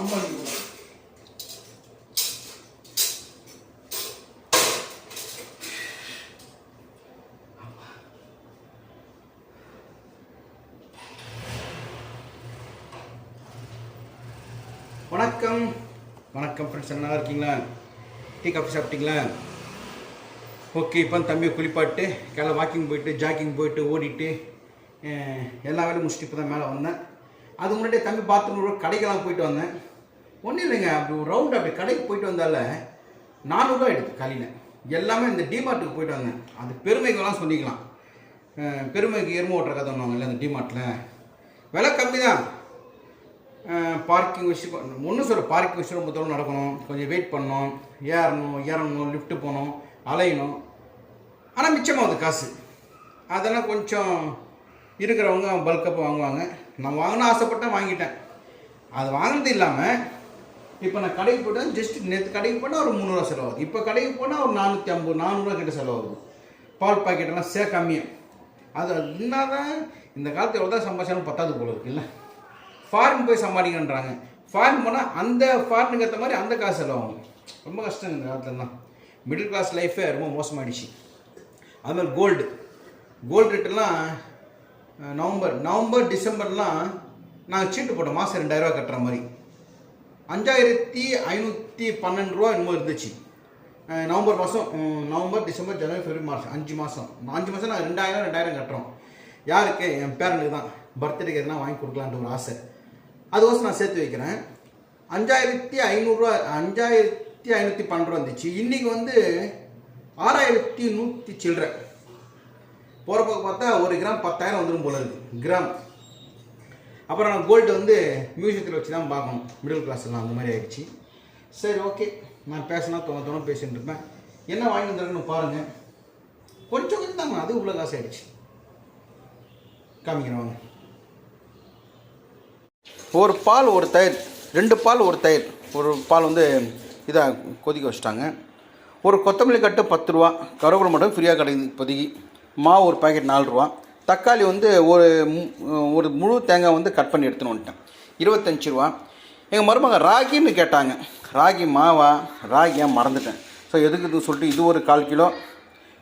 ஐம்பது வணக்கம். வணக்கம் ஃப்ரெண்ட்ஸ் நல்லா இருக்கீங்களா? டீ காஃபி சாப்பிட்டீங்களா? ஓகே இப்போ தம்பியை குளிப்பாட்டு காலை வாக்கிங் போயிட்டு ஜாக்கிங் போயிட்டு ஓடிட்டு எல்லா வேலையும் முடிச்சுட்டு இப்போ தான் மேலே வந்தேன். அது முன்னாடி தம்பி பாத்ரூம் கடைக்கெல்லாம் போயிட்டு வந்தேன். ஒன்றும் இல்லைங்க அப்படி ஒரு ரவுண்ட் அப்படி கடைக்கு போயிட்டு வந்தால நானூறுரூவா எடுத்து காலையில் எல்லாமே இந்த டிமார்ட்டுக்கு போயிட்டு வந்தேன். அது பெருமைக்கெல்லாம் சொல்லிக்கலாம். பெருமைக்கு எருமை ஓட்டுற கதை ஒன்றுவாங்கல்ல அந்த டிமார்ட்டில் விலை கம்மி தான் பார்க்கிங் விஷயம் ஒன்றும் சொல்ல பார்க்கிங் விஷயம் ரொம்ப தூரம் நடக்கணும். கொஞ்சம் வெயிட் பண்ணணும். ஏறணும் இறங்கணும் லிஃப்ட்டு போகணும் அலையணும். ஆனால் மிச்சமாகுது காசு. அதெல்லாம் கொஞ்சம் இருக்கிறவங்க பல்கப்பாக வாங்குவாங்க. நான் வாங்கின ஆசைப்பட்டேன் வாங்கிட்டேன். அது வாங்கினது இல்லாமல் இப்போ நான் கடைக்கு போட்டேன் ஜஸ்ட் நேற்று கடைக்கு போனால் ஒரு முந்நூறுவா செலவாகுது. இப்போ கடைக்கு போனால் ஒரு நானூற்றி ஐம்பது நானூறுரூவா கிட்ட செலவாகுது. பால் பாக்கெட்டெல்லாம் சே கம்மியாக அது என்னதான் இந்த காலத்து எவ்வளோ தான் சம்பாதிச்சாலும் பத்தாது போல இருக்குல்ல ஃபாரின் போய் சம்பாதிக்கன்றாங்க ஃபாரின் போனால் அந்த ஃபாரினுக்கு ஏற்ற மாதிரி அந்த காசு செலவாகும். ரொம்ப கஷ்டம் இந்த காலத்துலலாம் மிடில் கிளாஸ் லைஃபே ரொம்ப மோசமாகிடுச்சு அதுமாதிரி கோல்டு கோல்டு ரேட்டெல்லாம் நவம்பர். நவம்பர் டிசம்பர்லாம் நாங்கள் சீட்டு போட்டோம் மாதம் ரெண்டாயிரரூவா கட்டுற மாதிரி. அஞ்சாயிரத்தி ஐநூற்றி பன்னெண்டு ரூபா என்னமோ இருந்துச்சு. நவம்பர் மாதம் நவம்பர் டிசம்பர் ஜனவரி ஃபெப்ரவரி மாதம் அஞ்சு மாதம் அஞ்சு மாதம் நாங்கள் ரெண்டாயிரம் ரெண்டாயிரம் கட்டுறோம். யாருக்கு? என் பேரனுக்கு தான். பர்த்டேக்கு எதனா வாங்கி கொடுக்கலான்ற ஒரு ஆசை. அதுக்கோசம் நான் சேர்த்து வைக்கிறேன். அஞ்சாயிரத்தி ஐநூறுரூவா அஞ்சாயிரத்தி ஐநூற்றி பன்னெண்டு ரூபா இருந்துச்சு இன்றைக்கி வந்து ஆறாயிரத்தி நூற்றி சில்லற. போகிற பக்கம் பார்த்தா ஒரு கிராம் பத்தாயிரம் வந்துடும் போல இருக்கு. கிராம் அப்புறம் நான் கோல்டு வந்து மியூசியத்தில் வச்சு தான் பார்க்கணும். மிடில் கிளாஸ்லாம் அந்த மாதிரி ஆயிடுச்சு. சரி ஓகே நான் பேசினா தோண தோண பேசிகிட்டு இருப்பேன். என்ன வாங்கி வந்துருக்குன்னு பாருங்கள் கொஞ்சம் கொஞ்சம் தாங்க அது உள்ள காசு ஆயிடுச்சு. காமிக்கிறேன் வாங்க. ஒரு பால் ஒரு தயிர். ரெண்டு பால் ஒரு தயிர். ஒரு பால் வந்து இதாக கொதிக்க வச்சுட்டாங்க. ஒரு கொத்தமல்லி கட்டு பத்து ரூபா. கருவேப்பிலை மட்டும் ஃப்ரீயாக கிடைக்குது இப்போதைக்கு. மாவு ஒரு பாக்கெட் நாலு ரூபா தக்காளி வந்து ஒரு மு- ஒரு முழு தேங்காய் வந்து கட் பண்ணி எடுத்துன்னு வந்துட்டேன். இருபத்தஞ்சி ரூபா எங்கள் மருமக ராகின்னு கேட்டாங்க. ராகி மாவா? ராகியாக மறந்துட்டேன். ஸோ எதுக்கு இது சொல்லிட்டு இது ஒரு கால் கிலோ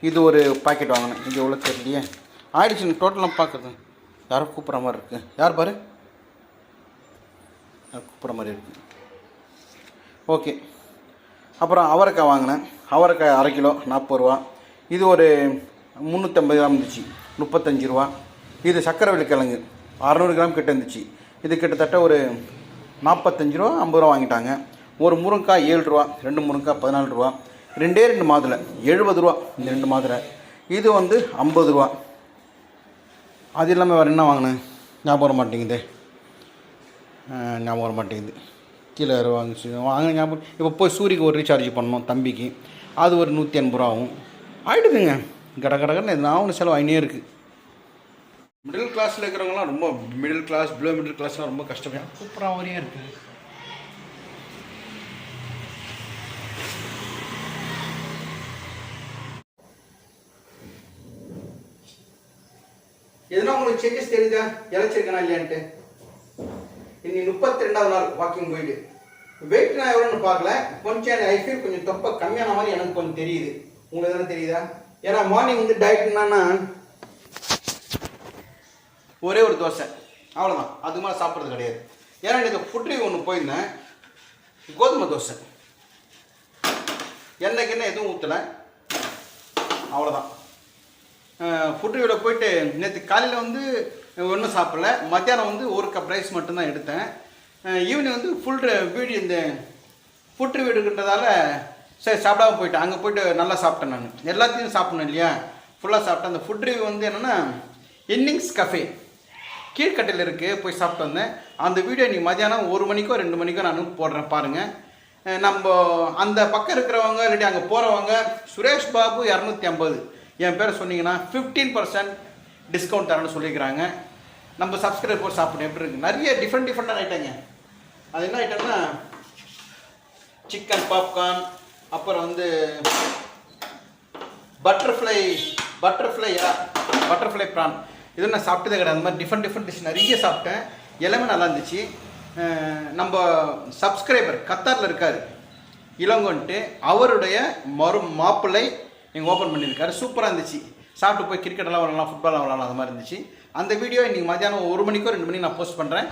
இது ஒரு பாக்கெட் வாங்கினேன். இது எவ்வளோ தெரியலையே ஆயிடுச்சு டோட்டலாக பார்க்குறது யாரோ கூப்பிட்ற மாதிரி இருக்குது யார் பாரு? கூப்பிட்ற மாதிரி இருக்குது ஓகே அப்புறம் அவரைக்காய் வாங்கினேன். அவரைக்காய் அரை கிலோ நாற்பது ரூபா இது ஒரு முந்நூற்றம்பது கிராம் இருந்துச்சு. முப்பத்தஞ்சு ரூபா. இது சக்கரை கிழங்கு. அறநூறு கிராம் கிட்ட இருந்துச்சு. இது கிட்டத்தட்ட ஒரு நாற்பத்தஞ்சு ரூபா ஐம்பது ரூபா வாங்கிட்டாங்க. ஒரு முருங்காய் ஏழு ரூபா ரெண்டு முருங்காய் பதினாலு ரூபா. ரெண்டே ரெண்டு மாதுளை. எழுபது ரூபா இந்த ரெண்டு மாதுளை. இது வந்து ஐம்பது ரூபா. அது இல்லாமல் வேறு என்ன வாங்கினேன்? ஞாபகம் வர மாட்டேங்குது. ஞாபகம் வர மாட்டேங்குது. கீழே வாங்கிச்சு. வாங்க ஞாபகம் இப்போ போய் சூரிக்கு ஒரு ரீசார்ஜ் பண்ணோம் தம்பிக்கு. அது ஒரு நூற்றி எண்பது ரூபா ஆகும். ஆகிடுதுங்க கட கடகன்னு நான் ஒன்று செலவு ஆகினே இருக்குது மிடில் கிளாஸில் இருக்கிறவங்களாம் ரொம்ப மிடில் கிளாஸ் பிலோ மிடில் கிளாஸ்லாம் ரொம்ப கஷ்டப்படும் சூப்பராக வரையும் இருக்குது எதுனா உங்களுக்கு சேஞ்சஸ் தெரியுதா? இழைச்சிருக்கனா இல்லையான்ட்டு? இன்னைக்கு முப்பத்தி ரெண்டாவது நாள் வாக்கிங் போயிட்டு. வெயிட் நான் எவ்வளோன்னு பார்க்கல. கொஞ்சம் ஐ ஃபீல் கொஞ்சம் தொப்பை கம்மியான மாதிரி எனக்கு கொஞ்சம் தெரியுது. உங்களுக்கு எதனா தெரியுதா? ஏன்னா மார்னிங் வந்து டயட் என்னன்னா? ஒரே ஒரு தோசை. அவ்வளோதான் அது மாதிரி சாப்பிட்றது கிடையாது. ஏன்னா எனக்கு ஃபுட்ரி ஒன்று போயிருந்தேன். கோதுமை தோசை. என்னைக்கு என்ன எதுவும் ஊற்றலை அவ்வளோதான் ஃபுட்டு போயிட்டு நேற்று காலையில் வந்து ஒன்றும் சாப்பிடல. மத்தியானம் வந்து ஒரு கப் ரைஸ் மட்டும்தான் எடுத்தேன். ஈவினிங் வந்து ஃபுல் வீடு இந்த ஃபுட்ரி வீடுன்றதால சரி சாப்பிடாம போயிட்டேன். அங்கே போயிட்டு நல்லா சாப்பிட்டேன் நான். எல்லாத்தையும் சாப்பிடணும் இல்லையா? ஃபுல்லாக சாப்பிட்டேன். அந்த ஃபுட் ரிவ்யூ வந்து என்னென்னா இன்னிங்ஸ் கஃபே கீழ்கட்டையில் இருக்குது போய் சாப்பிட்டு வந்தேன். அந்த வீடியோ நீ மதியானம் ஒரு மணிக்கோ ரெண்டு மணிக்கோ நான் போடுறேன். பாருங்கள் நம்ம அந்த பக்கம் இருக்கிறவங்க இல்லாட்டி அங்கே போகிறவங்க சுரேஷ் பாபு இரநூத்தி ஐம்பது. என் பேரை சொன்னீங்கன்னா ஃபிஃப்டீன் பர்சன்ட் டிஸ்கவுண்ட் தரேன்னு சொல்லியிருக்கிறாங்க நம்ம சப்ஸ்கிரைப் போட்டு சாப்பிடணும். எப்படி இருக்குது நிறைய டிஃப்ரெண்ட் டிஃப்ரெண்டான ஐட்டங்க அது என்ன ஐட்டம்னா சிக்கன் பாப்கார்ன் அப்புறம் வந்து பட்டர்ஃப்ளை பட்டர்ஃப்ளை பட்டர்ஃப்ளை ப்ரான் இது நான் சாப்பிட்டதே கிடையாது. அந்த மாதிரி டிஃப்ரெண்ட் டிஃப்ரெண்ட் டிஷ் நிறைய சாப்பிட்டேன். எல்லாமே நல்லா இருந்துச்சு. நம்ம சப்ஸ்கிரைபர் கத்தாரில் இருக்கார். இளங்கோன்ட்டு அவருடைய மறு மாப்பிள்ளை எங்கள் ஓப்பன் பண்ணியிருக்காரு. சூப்பராக இருந்துச்சு. சாப்பிட்டு போய் கிரிக்கெட்டெல்லாம் விளாடலாம் ஃபுட்பால்லாம் விளாடலாம் அது மாதிரி இருந்துச்சு. அந்த வீடியோ இன்றைக்கி மதியானம் ஒரு மணிக்கோ ரெண்டு மணிக்கு நான் போஸ்ட் பண்ணுறேன்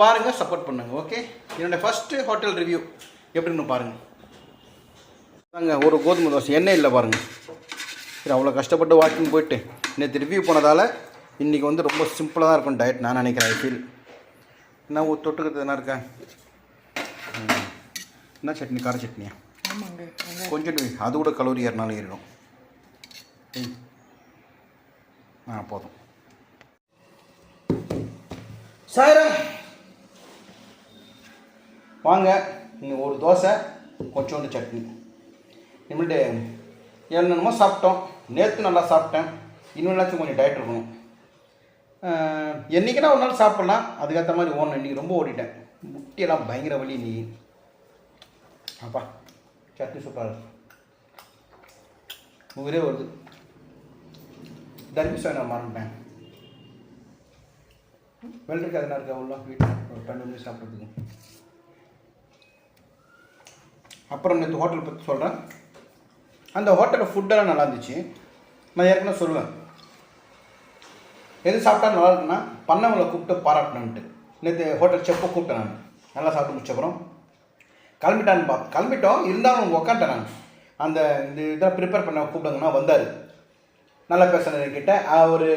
பாருங்கள் சப்போர்ட் பண்ணுங்கள் ஓகே என்னோடய ஃபஸ்ட்டு ஹோட்டல் ரிவ்யூ எப்படின்னு பாருங்கள் தாங்க ஒரு கோதுமை தோசை. எண்ணெய் இல்லை பாருங்கள் சரி அவ்வளோ கஷ்டப்பட்டு வாக்கிங் போயிட்டு நேற்று ரிவ்யூ போனதால் இன்றைக்கி வந்து ரொம்ப சிம்பிளாக தான் இருக்கும் டயட் நான் நினைக்கிறேன் ஐ ஃபீல் என்ன ஒரு தொட்டுக்கிறது என்ன இருக்கா? ம். என்ன சட்னி கார சட்னியா? வை. அது கூட கலோரி ஏறினாலும் ஏறிடும். ம். ஆ போதும். சாயரம்! வாங்க இங்கே ஒரு தோசை கொஞ்சோண்டு சட்னி. இனிமேட்டு என்னென்னமோ சாப்பிட்டோம். நேற்று நல்லா சாப்பிட்டேன். இன்னும் கொஞ்சம் டயட் இருக்கணும். ஆஹ், என்னைக்குன்னா ஒரு நாள் சாப்பிட்லாம். அதுக்கேற்ற மாதிரி ஓடணும். இன்றைக்கி ரொம்ப ஓடிட்டேன். முட்டியெல்லாம் பயங்கர வலி நீ அப்பா சட்னி சூப்பராக இருக்கு உயிரே வருது. தர்மிசா நான் மறந்துட்டேன். வெள்ளரிக்காய் அதெல்லாம் இருக்கா? உள்ள வீட்டில் ஒரு பன்னெண்டு மணி சாப்பிட்றதுக்கு. அப்புறம் நேற்று ஹோட்டல் பற்றி சொல்கிறேன் அந்த ஹோட்டலில் ஃபுட்டெல்லாம் நல்லா இருந்துச்சு. நான் ஏற்கனவே சொல்லுவேன். எது சாப்பிட்டா நல்லா இருக்குன்னா பண்ணவங்களை கூப்பிட்டு பாராட்டணுன்ட்டு நேற்று ஹோட்டல் செப்பை கூப்பிட்டேன் நான். நல்லா சாப்பிட்டு முடிச்சப்புறம் கிளம்பிட்டான்னு பா கிளம்பிட்டோம். இருந்தாலும் உக்காண்டேன் நான். அந்த இந்த இதெல்லாம் ப்ரிப்பேர் பண்ண கூப்பிடுங்கன்னா வந்தார். நல்லா பேசுனது கிட்ட அவர்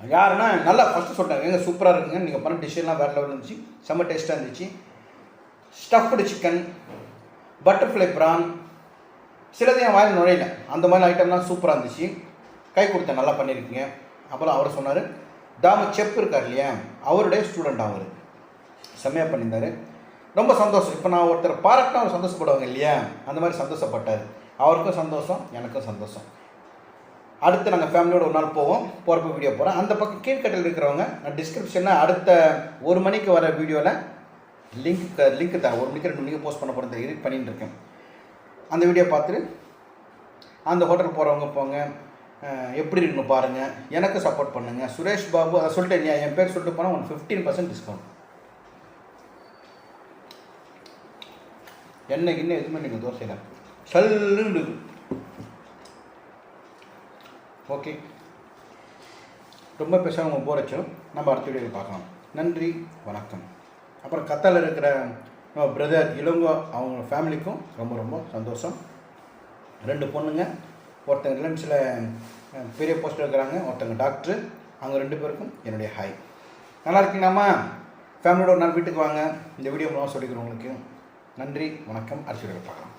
யாருன்னா நல்லா ஃபஸ்ட்டு சொல்லிட்டாங்க எங்கே சூப்பராக இருக்குங்க. நீங்கள் பண்ண டிஷ்ஷெல்லாம் வேறு லெவலில் இருந்துச்சு. செம்ம டேஸ்ட்டாக இருந்துச்சு. ஸ்டஃப்டு சிக்கன் பட்டர்ஃப்ளை ப்ரான் சிலது என் வாயில் நுழையல. அந்த மாதிரி ஐட்டம்லாம் சூப்பராக இருந்துச்சு. கை கொடுத்தேன் நல்லா பண்ணியிருக்கீங்க அப்புறம் அவர் சொன்னார் தாம செப் இருக்கார் இல்லையா? அவருடைய ஸ்டூடெண்ட் அவர். செம்மையாக பண்ணியிருந்தார். ரொம்ப சந்தோஷம். இப்போ நான் ஒருத்தர் பாராட்டினா அவர் சந்தோஷப்படுவாங்க இல்லையா? அந்த மாதிரி சந்தோஷப்பட்டார். அவருக்கும் சந்தோஷம் எனக்கும் சந்தோஷம். அடுத்து நாங்கள் ஃபேமிலியோட ஒரு நாள் போவோம். போகிறப்ப வீடியோ போகிறோம் அந்த பக்கம் கீழ்கட்டில் இருக்கிறவங்க நான் டிஸ்கிரிப்ஷனில் அடுத்த ஒரு மணிக்கு வர வீடியோவில் லிங்க் லிங்க் தரேன். ஒரு மணிக்கு ரெண்டு மணிக்கு போஸ்ட் பண்ண போகிறது எடிட் பண்ணிட்டு இருக்கேன். அந்த வீடியோ பார்த்துட்டு அந்த ஹோட்டல் போகிறவங்க போங்க. எப்படி இருக்குன்னு பாருங்கள் எனக்கு சப்போர்ட் பண்ணுங்கள் சுரேஷ் பாபு அதை சொல்லிட்டேன் நீ என் பேர் சொல்லிட்டு போனால் ஒன் ஃபிஃப்டீன் பர்சன்ட் டிஸ்கவுண்ட் எண்ணெய் கிண்ண எதுவுமே நீங்கள் தோசையில். சல்லுன்னு. ஓகே ரொம்ப பெருசாக உங்கள் போர் நம்ம அடுத்த வீடியோவில் பார்க்கலாம். நன்றி வணக்கம். அப்புறம் கத்தால் இருக்கிற நம்ம பிரதர் இளங்கோ அவங்க ஃபேமிலிக்கும் ரொம்ப ரொம்ப சந்தோஷம். ரெண்டு பொண்ணுங்க ஒருத்தங்க ரிலையன்ஸில் பெரிய போஸ்ட் இருக்கிறாங்க ஒருத்தங்க டாக்டர் அவங்க ரெண்டு பேருக்கும் என்னுடைய ஹாய் நல்லா இருக்கீங்களாம்மா? ஃபேமிலியோட ஒரு நாள் வீட்டுக்கு வாங்க. இந்த வீடியோ மூலமாக சொல்லிக்கிறவங்களுக்கு நன்றி வணக்கம். அடுத்த வீடியோவில் பார்க்கலாம்.